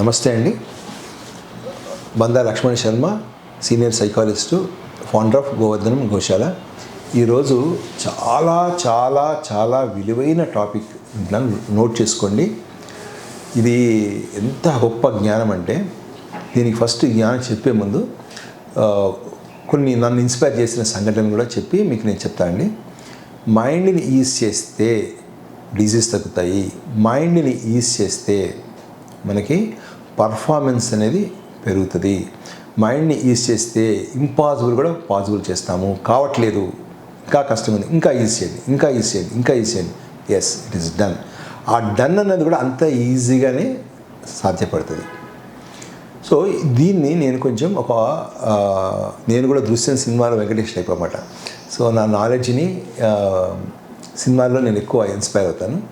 నమస్తే అండి. Banda Lakshman Sharma senior psychologist founder of Govardhanam Goshala. ఈరోజు చాలా చాలా చాలా విలువైన టాపిక్ నోట్ చేసుకోండి. ఇది ఎంత గొప్ప జ్ఞానం అంటే దీనికి ఫస్ట్ జ్ఞానం చెప్పే ముందు కొన్ని నన్ను ఇన్స్పైర్ చేసిన సంఘటనలు కూడా చెప్పి మీకు నేను చెప్తానండి మైండ్ని ఈజ్ చేస్తే డిజీజ్ తగ్గుతాయి. మైండ్ని ఈజ్ చేస్తే మనకి పర్ఫార్మెన్స్ అనేది పెరుగుతుంది. మైండ్ని ఈజ్ చేస్తే ఇంపాసిబుల్ కూడా పాసిబుల్ చేస్తాము. కావట్లేదు. ఇంకా కష్టం ఉంది ఇంకా ఈజీ చేయండి. ఇంకా ఈజీ చేయండి. ఇంకా ఈజీ చేయండి. Yes it is done a done అన్నది కూడా అంత ఈజీగానే సాధ్యపడుతుంది. సో దీన్ని నేను కొంచెం ఒక నేను కూడా దృశ్యం సినిమాలో వెంకటేష్ టైప్ అనమాట సో నా నాలెడ్జ్ని సినిమాల్లో నేను ఎక్కువ ఇన్స్పైర్ అవుతాను.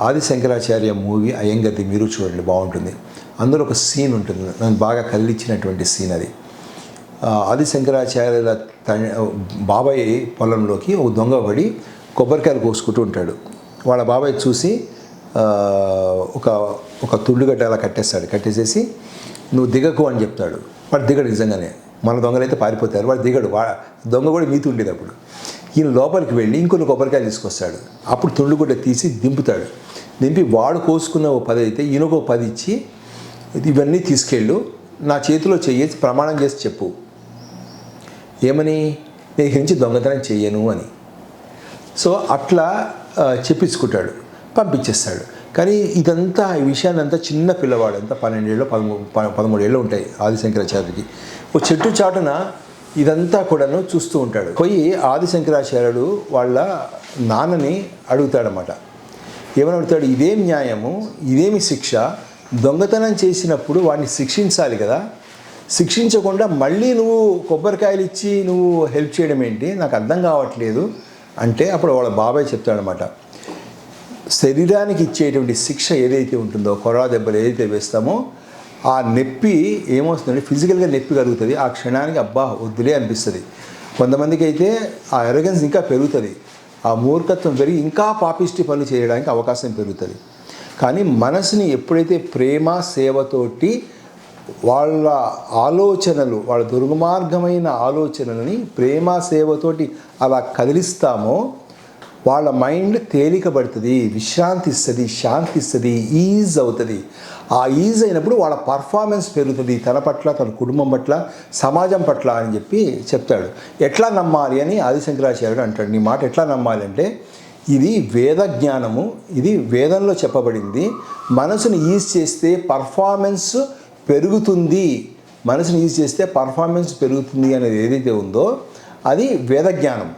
ఆది శంకరాచార్య మూవీ అయ్యంగతి మీరు చూడండి. బాగుంటుంది. అందులో ఒక సీన్ ఉంటుంది. నన్ను బాగా కదిలించినటువంటి సీన్ అది. ఆది శంకరాచార్యుల త- బాబాయ్ పొలంలోకి ఒక దొంగ పడి కొబ్బరికాయలు కోసుకుంటూ ఉంటాడు. వాళ్ళ బాబాయ్ చూసి ఒక ఒక తుండుగడ్డ అలా కట్టేస్తాడు. కట్టేసేసి నువ్వు దిగకు అని చెప్తాడు. వాడు దిగడు నిజంగానే. మన దొంగలైతే పారిపోతారు. వాడు దిగడు. వా దొంగ కూడా మీతి ఉండేది అప్పుడు. ఈయన లోపలికి వెళ్ళి ఇంకొన్ని కొబ్బరికాయలు తీసుకొస్తాడు. అప్పుడు తుండుగుడ్డ తీసి దింపుతాడు. దింపి వాడు కోసుకున్న ఓ పది అయితే ఈయనకు పది ఇచ్చి ఇవన్నీ తీసుకెళ్ళు నా చేతిలో చెయ్యేసి ప్రమాణం చేసి చెప్పు. ఏమని? నేను నుంచి దొంగతనం చేయను అని. సో అట్లా చెప్పించుకుంటాడు పంపించేస్తాడు. కానీ ఇదంతా ఈ విషయాన్ని అంతా చిన్న పిల్లవాడు అంతా పన్నెండేళ్ళు పదమూడు ప- పదమూడేళ్ళు ఉంటాయి ఆదిశంకరాచార్యుడికి. ఓ చెట్టు చాటున ఇదంతా కూడాను చూస్తూ ఉంటాడు. పోయి ఆదిశంకరాచార్యుడు వాళ్ళ నాన్నని అడుగుతాడనమాట ఏమని అడుగుతాడు? ఇదేం న్యాయము? ఇదేమి శిక్ష? దొంగతనం చేసినప్పుడు వాడిని శిక్షించాలి కదా. శిక్షించకుండా మళ్ళీ నువ్వు కొబ్బరికాయలు ఇచ్చి నువ్వు హెల్ప్ చేయడం ఏంటి? నాకు అర్థం కావట్లేదు అంటే అప్పుడు వాళ్ళ బాబాయ్ చెప్తాడనమాట. శరీరానికి ఇచ్చేటువంటి శిక్ష ఏదైతే ఉంటుందో కొరా దెబ్బలు ఏదైతే వేస్తామో ఆ నొప్పి ఏమొస్తుందంటే ఫిజికల్గా నొప్పి కలుగుతుంది. ఆ క్షణానికి అబ్బా వద్దులే అనిపిస్తుంది. కొంతమందికి అయితే ఆ ఎరగెన్స్ ఇంకా పెరుగుతుంది. ఆ మూర్ఖత్వం పెరిగి ఇంకా పాపిష్టి పనులు చేయడానికి అవకాశం పెరుగుతుంది. కానీ మనసుని ఎప్పుడైతే ప్రేమ సేవతోటి వాళ్ళ ఆలోచనలు వాళ్ళ దుర్మార్గమైన ఆలోచనలని ప్రేమ సేవతోటి అలా కదిలిస్తామో వాళ్ళ మైండ్ తేలికబడుతుంది విశ్రాంతి ఇస్తుంది శాంతి ఇస్తుంది ఈజ్ అవుతుంది. ఆ ఈజ్ అయినప్పుడు వాళ్ళ పర్ఫార్మెన్స్ పెరుగుతుంది తన పట్ల తన కుటుంబం పట్ల సమాజం పట్ల అని చెప్పి చెప్తాడు. ఎట్లా నమ్మాలి అని ఆదిశంకరాచార్యుడు అంటాడు. నీ మాట ఎట్లా నమ్మాలి అంటే ఇది వేద జ్ఞానము ఇది వేదంలో చెప్పబడింది. మనసుని ఈజ్ చేస్తే పర్ఫార్మెన్స్ పెరుగుతుంది. మనసుని ఈజ్ చేస్తే పర్ఫార్మెన్స్ పెరుగుతుంది అనేది ఏదైతే ఉందో అది వేద జ్ఞానం.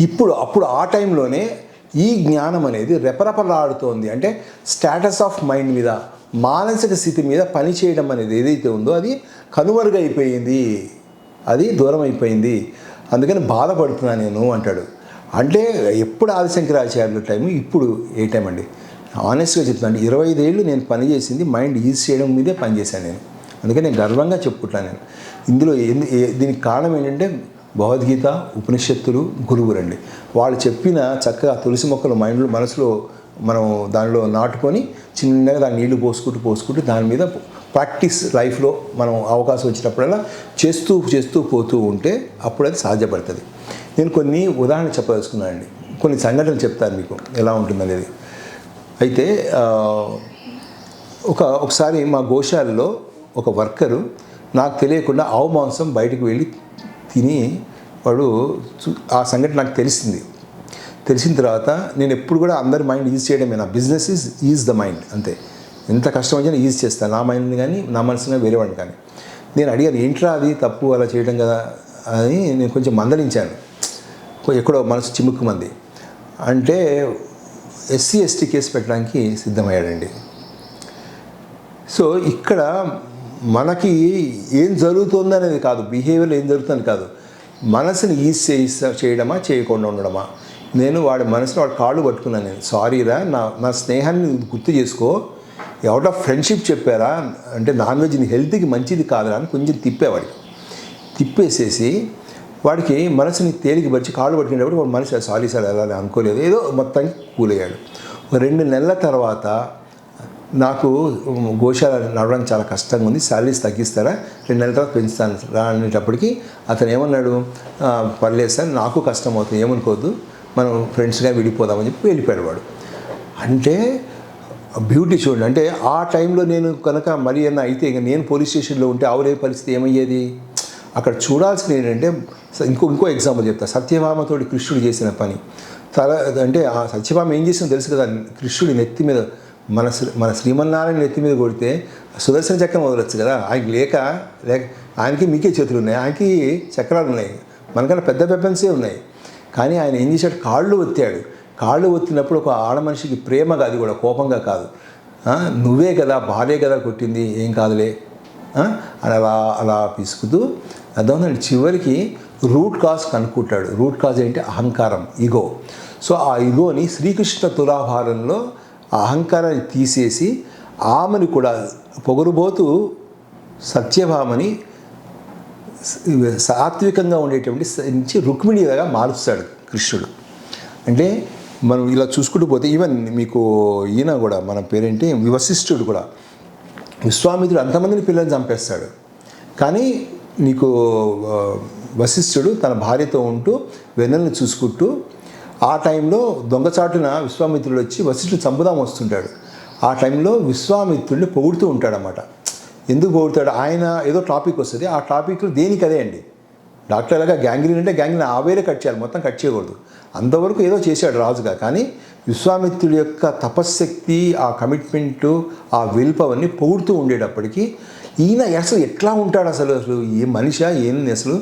ఇప్పుడు అప్పుడు ఆ టైంలోనే ఈ జ్ఞానం అనేది రెపరెపలాడుతోంది. అంటే స్టేటస్ ఆఫ్ మైండ్ మీద మానసిక స్థితి మీద పని చేయడం అనేది ఏదైతే ఉందో అది కనుమరుగైపోయింది. అది దూరం అయిపోయింది అందుకని బాధపడుతున్నా నేను అంటాడు. అంటే ఎప్పుడు ఆదిశంకరాచార్యుల టైము ఇప్పుడు ఏ టైం అండి? ఆనెస్ట్గా చెప్తాను ఇరవై ఐదేళ్ళు నేను పనిచేసింది మైండ్ ఈజ్ చేయడం మీదే పనిచేశాను నేను. అందుకని నేను గర్వంగా చెప్పుకుంటాను నేను. ఇందులో దీనికి కారణం ఏంటంటే భగవద్గీత ఉపనిషత్తులు గురువు రండి వాళ్ళు చెప్పిన చక్కగా తులసి మొక్కలు మైండ్లో మనసులో మనం దానిలో నాటుకొని చిన్నగా దాన్ని నీళ్ళు పోసుకుంటూ పోసుకుంటూ దాని మీద ప్రాక్టీస్ లైఫ్లో మనం అవకాశం వచ్చినప్పుడల్లా చేస్తూ చేస్తూ పోతూ ఉంటే అప్పుడు అది సాధ్యపడుతుంది. నేను కొన్ని ఉదాహరణ చెప్పదలుచుకున్నానండి. కొన్ని సంఘటనలు చెప్తాను మీకు ఎలా ఉంటుందనేది. అయితే ఒక ఒకసారి మా గోశాలలో ఒక వర్కరు నాకు తెలియకుండా ఆవు మాంసం బయటకు వెళ్ళి తిని వాడు ఆ సంఘటన నాకు తెలిసింది. తెలిసిన తర్వాత నేను ఎప్పుడు కూడా అందరి మైండ్ ఈజ్ చేయడమే. నా business is is the mind అంతే. ఎంత కష్టం వచ్చినా ఈజీ చేస్తాను. నా మైండ్ కానీ నా మనసుని వేరే వాడిని కానీ నేను అడిగాను ఏంట్రా అది? తప్పు అలా చేయడం కదా? అని నేను కొంచెం మందలించాను. ఎక్కడో మనసు చిముక్కుమంది. అంటే ఎస్సీ ఎస్టీ కేసు పెట్టడానికి సిద్ధమయ్యాడండి. సో ఇక్కడ మనకి ఏం జరుగుతుంది అనేది కాదు. బిహేవియర్ ఏం జరుగుతుంది కాదు. మనసుని ఈజ్ చేయిస్తా చేయడమా చేయకుండా ఉండడమా? నేను వాడి మనసులో వాడి కాళ్ళు పట్టుకున్నాను నేను. సారీరా నా నా స్నేహాన్ని గుర్తు చేసుకో. అవుట్ ఆఫ్ ఫ్రెండ్షిప్ చెప్పారా? అంటే నాన్ వెజ్ నీ హెల్త్కి మంచిది కాదురా అని కొంచెం తిప్పేవాడికి తిప్పేసేసి వాడికి మనసుని తేలికపరిచి కాళ్ళు పట్టుకునేటప్పుడు వాడు మనసు సారీ సార్ వెళ్ళాలి అనుకోలేదు. ఏదో మొత్తానికి కూలయ్యాడు. రెండు నెలల తర్వాత నాకు గోశాల నడవడం చాలా కష్టంగా ఉంది. శాలరీస్ తగ్గిస్తారా? రెండు నెలల తర్వాత పెంచుతాను రా అనేటప్పటికి అతను ఏమన్నాడు? పర్లేదు సార్ నాకు కష్టం అవుతుంది ఏమనుకోవద్దు. మనం ఫ్రెండ్స్గా విడిపోదామని చెప్పి వెళ్ళిపోయాడు వాడు. అంటే బ్యూటీ చూడండి. అంటే ఆ టైంలో నేను కనుక మరి అన్న అయితే ఇక నేను పోలీస్ స్టేషన్లో ఉంటే ఆవులే పరిస్థితి ఏమయ్యేది? అక్కడ చూడాల్సింది ఏంటంటే ఇంకో ఇంకో ఎగ్జాంపుల్ చెప్తా. సత్యభామతోటి కృష్ణుడు చేసిన పని. తల అంటే ఆ సత్యభామ ఏం చేసిందో తెలుసు కదా? కృష్ణుడి నెత్తి మీద మన శ్రీ మన శ్రీమన్నారాయణ నెత్తి మీద కొడితే సుదర్శన చక్రం వదలొచ్చు కదా? ఆయనకి లేక లేక ఆయనకి మీకే చేతులు ఉన్నాయి. ఆయనకి చక్రాలు ఉన్నాయి. మనకన్నా పెద్ద వెపన్సే ఉన్నాయి. కానీ ఆయన ఏం చేశాడు? కాళ్ళు ఒత్తాడు. కాళ్ళు వచ్చినప్పుడు ఒక ఆడ మనిషికి ప్రేమగా అది కూడా కోపంగా కాదు. నువ్వే కదా భార్య కదా కొట్టింది ఏం కాదులే. అని అలా అలా పిసుకుతూ అర్థమవుతుంది చివరికి రూట్ కాజ్ కనుక్కుంటాడు. రూట్ కాజ్ ఏంటి? అహంకారం ఈగో సో ఆ ఈగోని శ్రీకృష్ణ తులాభారంలో ఆ అహంకారాన్ని తీసేసి ఆమెను కూడా పొగరుబోతూ సత్యభామని సాత్వికంగా ఉండేటువంటి నుంచి రుక్మిణిగా మారుస్తాడు కృష్ణుడు. అంటే మనం ఇలా చూసుకుంటూ పోతే ఈవెన్ మీకు ఈయన కూడా మన పేరేంటి? వశిష్ఠుడు కూడా. విశ్వామిత్రుడు అంతమందిని పిల్లల్ని చంపేస్తాడు. కానీ నీకు వశిష్ఠుడు తన భార్యతో ఉంటూ వెన్నెలను చూసుకుంటూ ఆ టైంలో దొంగచాటున విశ్వామిత్రుడు వచ్చి వశిష్ఠుడు చంపుదాం వస్తుంటాడు. ఆ టైంలో విశ్వామిత్రుడిని పొగుడుతూ ఉంటాడనమాట ఎందుకు పొగుడుతాడు? ఆయన ఏదో టాపిక్ వస్తుంది. ఆ టాపిక్లో దేనికి అదే అండి? డాక్టర్ లాగా గ్యాంగ్రీన్ అంటే గ్యాంగ్రీన్ ఆ వేరే కట్ చేయాలి మొత్తం కట్ చేయకూడదు. అంతవరకు ఏదో చేశాడు రాజుగా కానీ విశ్వామిత్రుడి యొక్క తపశ్శక్తి ఆ కమిట్మెంటు ఆ విల్ పవర్ని పొగుడుతూ ఉండేటప్పటికీ ఈయన అసలు ఎట్లా ఉంటాడు అసలు? అసలు ఏ మనిషి? ఏంది అసలు?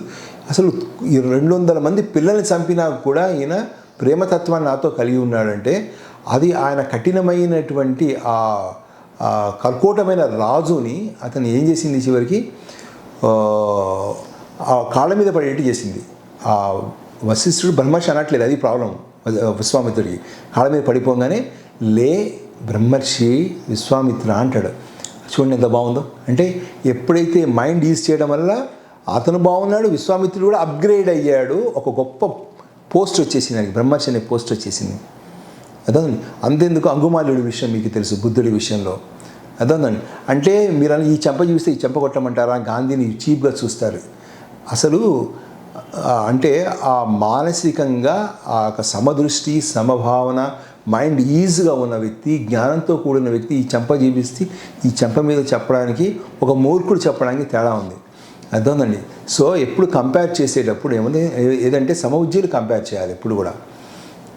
అసలు ఈ రెండు వందల మంది పిల్లల్ని చంపినా కూడా ఈయన ప్రేమతత్వాన్ని నాతో కలిగి ఉన్నాడంటే అది ఆయన కఠినమైనటువంటి ఆ ఆ కర్కోటమైన రాజుని అతను ఏం చేసింది చివరికి? ఆ, కాళ్ళ మీద పడేట్టు చేసింది? ఆ వశిష్ఠుడు బ్రహ్మర్షి అనట్లేదు అది ప్రాబ్లం. విశ్వామిత్రుడికి. కాళ్ళ మీద పడిపోగానే లే బ్రహ్మర్షి విశ్వామిత్ర అంటాడు. చూడండి ఎంత బాగుందో. అంటే ఎప్పుడైతే మైండ్ యూజ్ చేయడం వల్ల అతను బాగున్నాడు విశ్వామిత్రుడు కూడా అప్గ్రేడ్ అయ్యాడు ఒక గొప్ప పోస్ట్ వచ్చేసింది ఆయనకి. బ్రహ్మర్షి అనే పోస్ట్ వచ్చేసింది. అదండి అంతెందుకు అంగుమాల్యుడి విషయం మీకు తెలుసు బుద్ధుడి విషయంలో. అర్థందండి అంటే మీరు ఈ చెంప చూస్తే ఈ చెంప కొట్టమంటారా? గాంధీని చీప్గా చూస్తారు. అసలు అంటే ఆ మానసికంగా ఆ యొక్క సమదృష్టి సమభావన మైండ్ ఈజీగా ఉన్న వ్యక్తి జ్ఞానంతో కూడిన వ్యక్తి ఈ చెంప జీవిస్తే ఈ చెంప మీద చెప్పడానికి ఒక మూర్ఖుడు చెప్పడానికి తేడా ఉంది. అర్థమండి సో ఎప్పుడు కంపేర్ చేసేటప్పుడు ఏముంది? ఏదంటే సమవుజ్జీలు కంపేర్ చేయాలి ఎప్పుడు కూడా.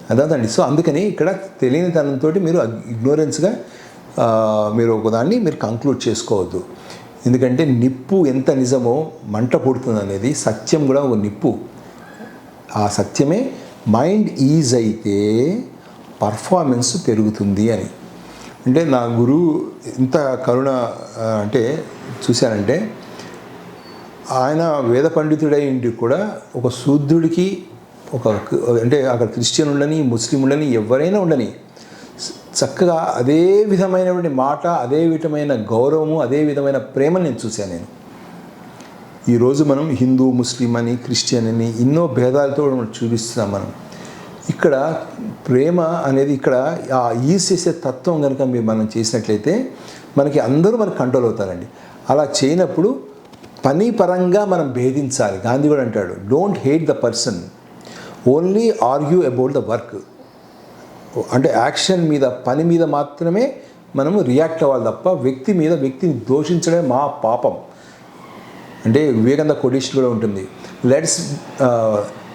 అర్థమండి సో అందుకని ఇక్కడ తెలియని తనంతో మీరు ఇగ్నోరెన్స్గా మీరు ఒకదాన్ని మీరు కంక్లూడ్ చేసుకోవద్దు. ఎందుకంటే నిప్పు ఎంత నిజమో మంట పుడుతుంది అనేది సత్యం కూడా ఒక నిప్పు. ఆ సత్యమే మైండ్ ఈజ్ అయితే పర్ఫార్మెన్స్ పెరుగుతుంది అని. అంటే నా గురువు ఇంత కరుణ అంటే చూశానంటే ఆయన వేద పండితుడై కూడా ఒక శూద్రుడికి ఒక అంటే అక్కడ క్రిస్టియన్ ఉండని ముస్లిం ఉండని ఎవరైనా ఉండని చక్కగా అదే విధమైనటువంటి మాట అదే విధమైన గౌరవము అదే విధమైన ప్రేమను నేను చూశాను నేను. ఈరోజు మనం హిందూ ముస్లిం అని క్రిస్టియన్ అని ఎన్నో భేదాలతో మనం చూపిస్తున్నాం మనం. ఇక్కడ ప్రేమ అనేది ఇక్కడ ఆ ఈజ్ చేసే తత్వం కనుక మీరు మనం చేసినట్లయితే మనకి అందరూ మనకు కంట్రోల్ అవుతారండి. అలా చేయనప్పుడు పని పరంగా మనం భేదించాలి. గాంధీ కూడా అంటాడు don't hate the person only argue about the work అంటే యాక్షన్ మీద పని మీద మాత్రమే మనము రియాక్ట్ అవ్వాలి తప్ప వ్యక్తి మీద వ్యక్తిని దోషించడమే మా పాపం. అంటే వివేకంద కొడిషన్ కూడా ఉంటుంది. Let's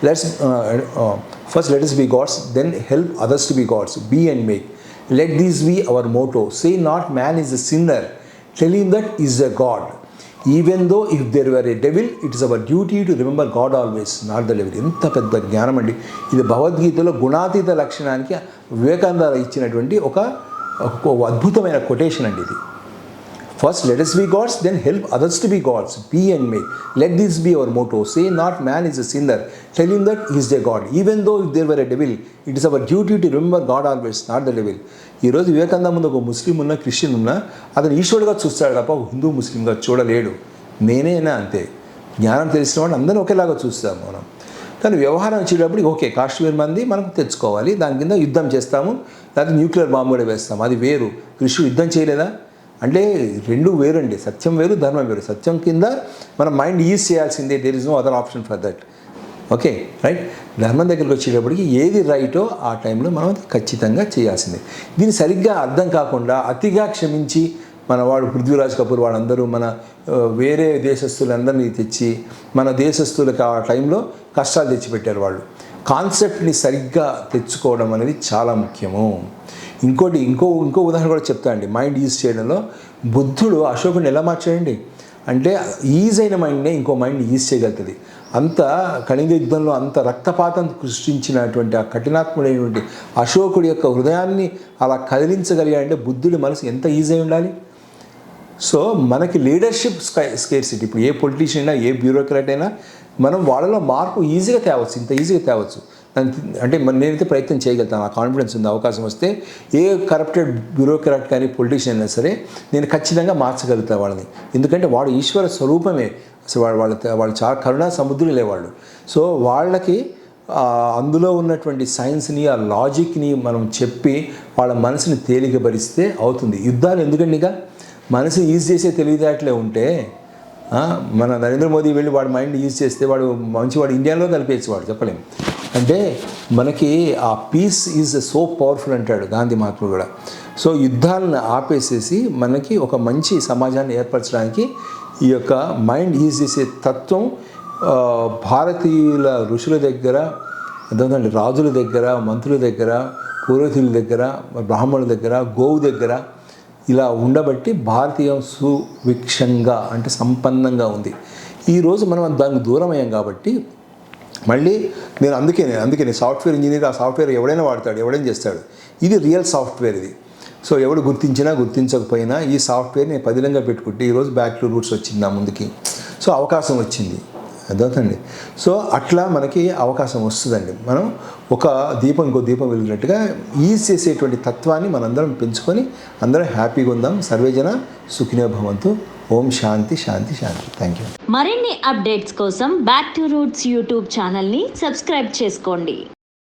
let's first let's be gods then help others to be gods be and make let these be our motto say not man is a sinner telling that is a god even though if there were a devil it is our duty to remember God always not the devil ఎంత పెద్ద జ్ఞానం అండి. ఇది భగవద్గీతలో గుణాతీత లక్షణానికి వివేకానంద ఇచ్చినటువంటి ఒక అద్భుతమైన quotation అండి ఇది. First let's be gods then help others to be gods be and may let this be our motto say not man is a sinner telling that is the god even though if there were a devil it is our duty to remember God always not the devil ఈరోజు వివేకాంద ముందు ఒక ముస్లిం ఉన్న Christian ఉన్న అతను ఈశ్వరుడుగా చూస్తాడు తప్ప హిందూ ముస్లింగా చూడలేడు. నేనేనా అంతే? జ్ఞానం తెలిసిన వాడు అందరం ఒకేలాగా చూస్తాం మనం. కానీ వ్యవహారం వచ్చేటప్పుడు ఓకే కాశ్మీర్ మంది మనం తెచ్చుకోవాలి దాని కింద యుద్ధం చేస్తాము లేకపోతే న్యూక్లియర్ బాంబు కూడా వేస్తాము అది వేరు. కృషి యుద్ధం చేయలేదా? అంటే రెండు వేరండి. సత్యం వేరు ధర్మం వేరు. సత్యం కింద మన మైండ్ ఈజ్ చేయాల్సిందే. There is no other option for that okay right ధర్మం దగ్గరికి వచ్చేటప్పటికి ఏది రైటో ఆ టైంలో మనం ఖచ్చితంగా చేయాల్సిందే. దీన్ని సరిగ్గా అర్థం కాకుండా అతిగా క్షమించి మన వాడు పృథ్వీరాజ్ కపూర్ వాళ్ళందరూ మన వేరే దేశస్తులందరినీ తెచ్చి మన దేశస్తులకు ఆ టైంలో కష్టాలు తెచ్చిపెట్టారు వాళ్ళు. కాన్సెప్ట్ని సరిగ్గా తెచ్చుకోవడం అనేది చాలా ముఖ్యము. ఇంకోటి ఇంకో ఇంకో ఉదాహరణ కూడా చెప్తా అండి. మైండ్ యూజ్ చేయడంలో బుద్ధుడు అశోకుని ఎలా మార్చాడండి? అంటే ఈజ్ అయిన మైండ్నే ఇంకో మైండ్ ఈజ్ చేయగలుగుతుంది. అంత కళింగ యుద్ధంలో అంత రక్తపాతం సృష్టించినటువంటి ఆ కఠినాత్ముడైనటువంటి అశోకుడి యొక్క హృదయాన్ని అలా కదిలించగలిగాడంటే బుద్ధుడి మనసు ఎంత ఈజీ అయి ఉండాలి? సో మనకి లీడర్షిప్ స్కై స్కేర్సిటీ. ఇప్పుడు ఏ పొలిటీషియన్ అయినా ఏ బ్యూరోక్రాట్ అయినా మనం వాళ్ళలో మార్పు ఈజీగా తేవచ్చు ఇంత ఈజీగా తేవచ్చు. అంటే నేనైతే ప్రయత్నం చేయగలుగుతాను. ఆ కాన్ఫిడెన్స్ ఉంది అవకాశం వస్తే ఏ కరప్టెడ్ బ్యూరోక్రాట్ కానీ పొలిటీషియన్ అయినా సరే నేను ఖచ్చితంగా మార్చగలుగుతాను వాళ్ళని. ఎందుకంటే వాడు ఈశ్వర స్వరూపమే. అసలు వాళ్ళు వాళ్ళ వాళ్ళు చాలా కరుణా సముద్రులే వాళ్ళు సో వాళ్ళకి అందులో ఉన్నటువంటి సైన్స్ని ఆ లాజిక్ని మనం చెప్పి వాళ్ళ మనసుని తేలికపరిస్తే అవుతుంది. యుద్ధాలు ఎందుకండి ఇక? మనసు ఈజ్ చేసే తెలివితేటలే ఉంటే మన నరేంద్ర మోదీ వెళ్ళి వాడి మైండ్ యూజ్ చేస్తే వాడు మంచివాడు ఇండియాలో కలిపేసి వాడు చెప్పలేం. అంటే మనకి ఆ పీస్ ఈజ్ సో పవర్ఫుల్ అంటాడు గాంధీ మహాత్ముడు కూడా. సో యుద్ధాలను ఆపేసేసి మనకి ఒక మంచి సమాజాన్ని ఏర్పరచడానికి ఈ యొక్క మైండ్ యూజ్ చేసే తత్వం భారతీయుల ఋషుల దగ్గర అర్థమవుతుందండి రాజుల దగ్గర మంత్రుల దగ్గర పురోహితుల దగ్గర బ్రాహ్మణుల దగ్గర గోవు దగ్గర ఇలా ఉండబట్టి భారతీయం సువిక్షంగా అంటే సంపన్నంగా ఉంది. ఈరోజు మనం దానికి దూరమయ్యాం కాబట్టి మళ్ళీ నేను అందుకే అందుకే నేను సాఫ్ట్వేర్ ఇంజనీర్ ఆ సాఫ్ట్వేర్ ఎవడైనా వాడతాడు ఎవడైనా చేస్తాడు. ఇది రియల్ సాఫ్ట్వేర్ ఇది. సో ఎవడు గుర్తించినా గుర్తించకపోయినా ఈ సాఫ్ట్వేర్ నేను పదిలంగా పెట్టుకుంటే ఈరోజు బ్యాక్ టు రూట్స్ వచ్చింది నా ముందుకి. సో అవకాశం వచ్చింది. అర్థవుతుంది సో అట్లా మనకి అవకాశం వస్తుందండి. మనం ఒక దీపం ఇంకో దీపం వెలిగినట్టుగా ఈజ్ చేసేటువంటి తత్వాన్ని మనందరం పెంచుకొని అందరం హ్యాపీగా ఉందాం. సర్వేజన సుఖినే భవంతు. ఓం శాంతి శాంతి శాంతి. థ్యాంక్ యూ మరిన్ని అప్డేట్స్ కోసం బ్యాక్ టు రూట్స్ యూట్యూబ్ ఛానల్ని సబ్స్క్రైబ్ చేసుకోండి.